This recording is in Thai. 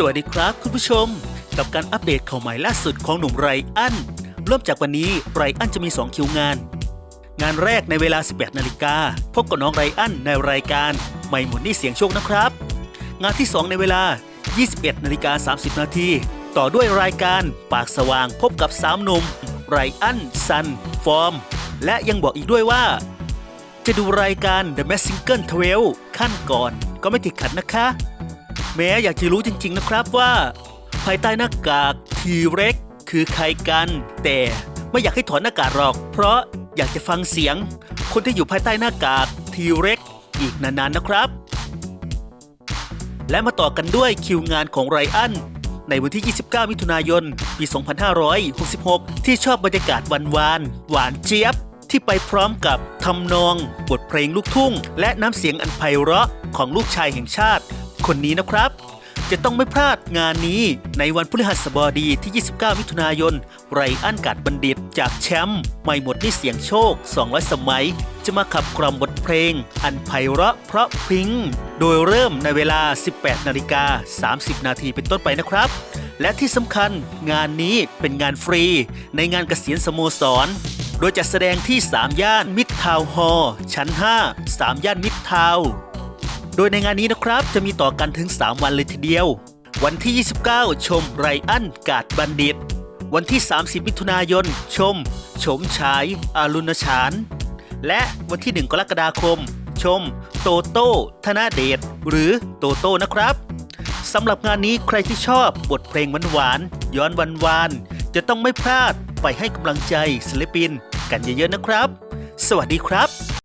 สวัสดีครับคุณผู้ชม กับการอัปเดตข่าวใหม่ล่าสุดของหนุ่มไรอันเริ่มจากวันนี้ไรอันจะมี 2 คิวงาน งานแรกในเวลา 18 นาฬิกาพบกับน้องไรอันในรายการไม่หมุนนี่เสียงโชคนะครับ งานที่ 2 ในเวลา 21 นาฬิกา 30 นาทีต่อด้วยรายการปากสว่างพบกับสามหนุ่มไรอันซัน ฟอร์ม และยังบอกอีกด้วยว่า จะดูรายการ The Mask Single 12 ขั้นก่อนก็ไม่ติดขัดนะคะ แม้อยากจะรู้จริง ๆ นะครับว่า ภายใต้หน้ากากทีเร็กคือใครกัน แต่ไม่อยากให้ถอดหน้ากากหรอก เพราะอยากจะฟังเสียง คนที่อยู่ภายใต้หน้ากากทีเร็กอีกนานๆนะครับ และมาต่อกันด้วยคิวงานของไรอันในวันที่ 29 มิถุนายน ปี 2566 ที่ชอบบรรยากาศวันวาน หวานเจี๊ยบ ที่ไปพร้อมกับทำนอง บทเพลงลูกทุ่ง และน้ำเสียงอันไพเราะของลูกชายแห่งชาติ คนนี้นะครับ จะต้องไม่พลาดงานนี้ในวันพฤหัสบดีที่ 29 มิถุนายน ไรอันกาดบัณฑิตจากแชมป์ไม่หมดนี่เสียงโชค 200 สมัย จะมาขับกล่อมบทเพลง อันไพเราะเพราะพริ้ง โดยเริ่มในเวลา 18 นาฬิกา 30 นาทีเป็นต้นไปนะครับและที่สำคัญงานนี้เป็นงานฟรี ในงานเกษียณสโมสร โดยจัดแสดงที่ 3 ย่านมิตรทาวน์ฮอลล์ชั้น 5 3 ย่านมิตรทาวน์ โดยในงานนี้นะครับจะมีต่อกันถึง 3 วันเลยทีเดียว วันที่ 29 ชมไรอันกาดบัณฑิต วันที่ 30 มิถุนายน ชมโฉมฉายอารุณฉาน และวันที่ 1 กรกฎาคม ชม โตโต้ธนาเดชหรือโตโต้นะครับสำหรับงานนี้ใครที่ชอบบทเพลงหวานๆย้อนวันวานๆจะต้องไม่พลาดไปให้กำลังใจศิลปิน กันเยอะๆนะครับ สวัสดีครับ